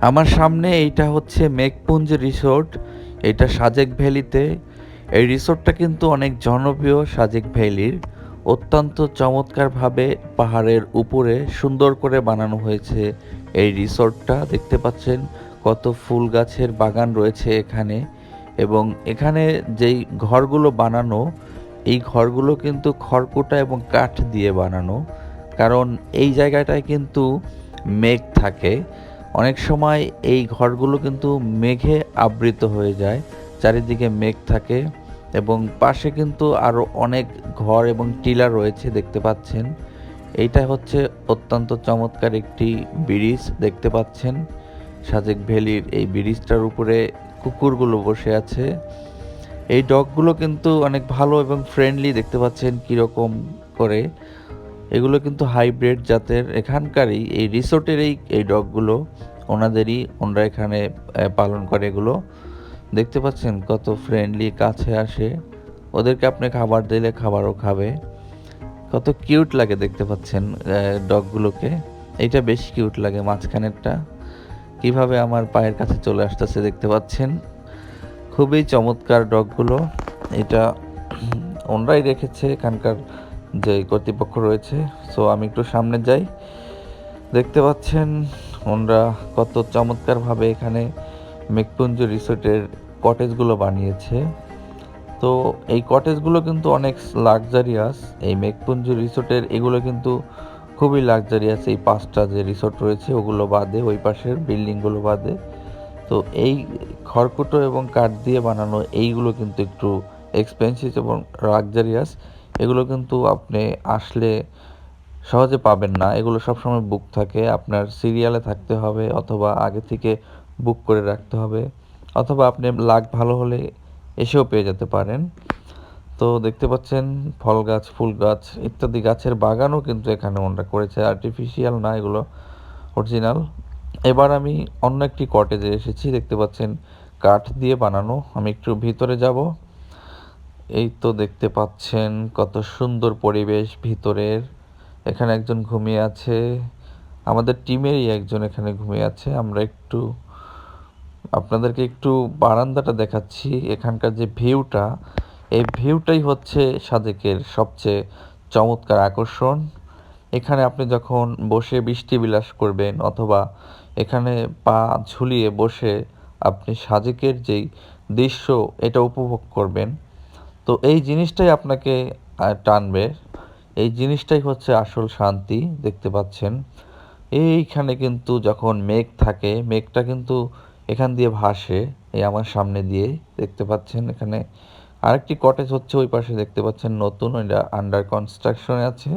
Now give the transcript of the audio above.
আমার সামনে এইটা হচ্ছে মেঘপুঞ্জ রিসোর্ট, এটা সাজেক ভ্যালিতে। এই রিসোর্টটা কিন্তু অনেক জনপ্রিয় সাজেক ভ্যালির। অত্যন্ত চমৎকারভাবে পাহাড়ের উপরে সুন্দর করে বানানো হয়েছে এই রিসোর্টটা। দেখতে পাচ্ছেন কত ফুল গাছের বাগান রয়েছে এখানে। এবং এখানে যেই ঘরগুলো বানানো, এই ঘরগুলো কিন্তু খড়কুটা এবং কাঠ দিয়ে বানানো। কারণ এই জায়গাটায় কিন্তু মেঘ থাকে। অনেক সময় এই ঘরগুলো কিন্তু মেঘে আবৃত হয়ে যায়, চারিদিকে মেঘ থাকে এবং পাশে কিন্তু আরও অনেক ঘর এবং টিলা রয়েছে দেখতে পাচ্ছেন। এইটা হচ্ছে অত্যন্ত চমৎকার একটি ব্রিজ দেখতে পাচ্ছেন। সাজেক ভ্যালির এই ব্রিজটার উপরে কুকুরগুলো বসে আছে। এই ডগগুলো কিন্তু অনেক ভালো এবং ফ্রেন্ডলি দেখতে পাচ্ছেন কীরকম করে। এগুলো কিন্তু হাইব্রিড জাতের। এখানকারই এই রিসোর্টের এই এই ডগগুলো, ওনাদেরই ওনারা এখানে পালন করে এগুলো। দেখতে পাচ্ছেন কত ফ্রেন্ডলি কাছে আসে। ওদেরকে আপনি খাবার দিলে খাবারও খাবে। কত কিউট লাগে দেখতে পাচ্ছেন ডগগুলোকে। এটা বেশি কিউট লাগে মাঝখানেরটা। কীভাবে আমার পায়ের কাছে চলে আসতেছে দেখতে পাচ্ছেন। খুবই চমৎকার ডগগুলো। এটা ওনরাই রেখেছে এখানকার যে কর্তৃপক্ষ রয়েছে। সো আমি একটু সামনে যাই। দেখতে পাচ্ছেন, ওনরা কত চমৎকারভাবে এখানে মেঘপুঞ্জ রিসোর্টের কটেজগুলো বানিয়েছে। তো, এই কটেজগুলো কিন্তু অনেক লাক্সারিয়াস। এই মেঘপুঞ্জ রিসোর্টের এগুলো কিন্তু খুবই লাক্সারিয়াস। এই পাঁচটা যে রিসোর্ট রয়েছে, ওগুলো বাদে, ওই পাশের বিল্ডিংগুলো বাদে। তো, এই খড়কুটো এবং কাঠ দিয়ে বানানো এইগুলো কিন্তু একটু এক্সপেন্সিভ এবং লাক্সারিয়াস এগুলো কিন্তু আপনি আসলে সহজে পাবেন না। এগুলো সবসময় বুক থাকে। আপনার সিরিয়ালে থাকতে হবে অথবা আগে থেকে বুক করে রাখতে হবে। অথবা আপনি লাক ভালো হলে এসেও পেয়ে যেতে পারেন। তো দেখতে পাচ্ছেন, ফল গাছ, ফুল গাছ ইত্যাদি গাছের বাগানও কিন্তু এখানে ওনারা করেছে। আর্টিফিশিয়াল না এগুলো অরিজিনাল এবার আমি অন্য একটি কটেজে এসেছি। দেখতে পাচ্ছেন, কাঠ দিয়ে বানানো। আমি একটু ভিতরে যাব। এই তো দেখতে পাচ্ছেন কত সুন্দর পরিবেশ ভিতরের। এখানে একজন ঘুমিয়ে আছে। আমাদের টিমেরই একজন এখানে ঘুমিয়ে আছে। আমরা একটু, আপনাদেরকে একটু বারান্দাটা দেখাচ্ছি। এখানকার যে ভিউটা, এই ভিউটাই হচ্ছে সাজেকের সবচেয়ে চমৎকার আকর্ষণ। এখানে আপনি যখন বসে বৃষ্টি বিলাস করবেন অথবা এখানে পা ঝুলিয়ে বসে আপনি সাজেকের যেই দৃশ্য, এটা উপভোগ করবেন। তো এই জিনিসটাই আপনাকে টানবে। এই জিনিসটাই হচ্ছে আসল শান্তি, দেখতে পাচ্ছেন। এইখানে কিন্তু যখন মেঘ থাকে, মেঘটা কিন্তু এখান দিয়ে ভাসে, এই আমার সামনে দিয়ে, দেখতে পাচ্ছেন এখানে। আরেকটি কটেজ হচ্ছে ওই পাশে, দেখতে পাচ্ছেন নতুন ওইটা আন্ডার কনস্ট্রাকশনে আছে।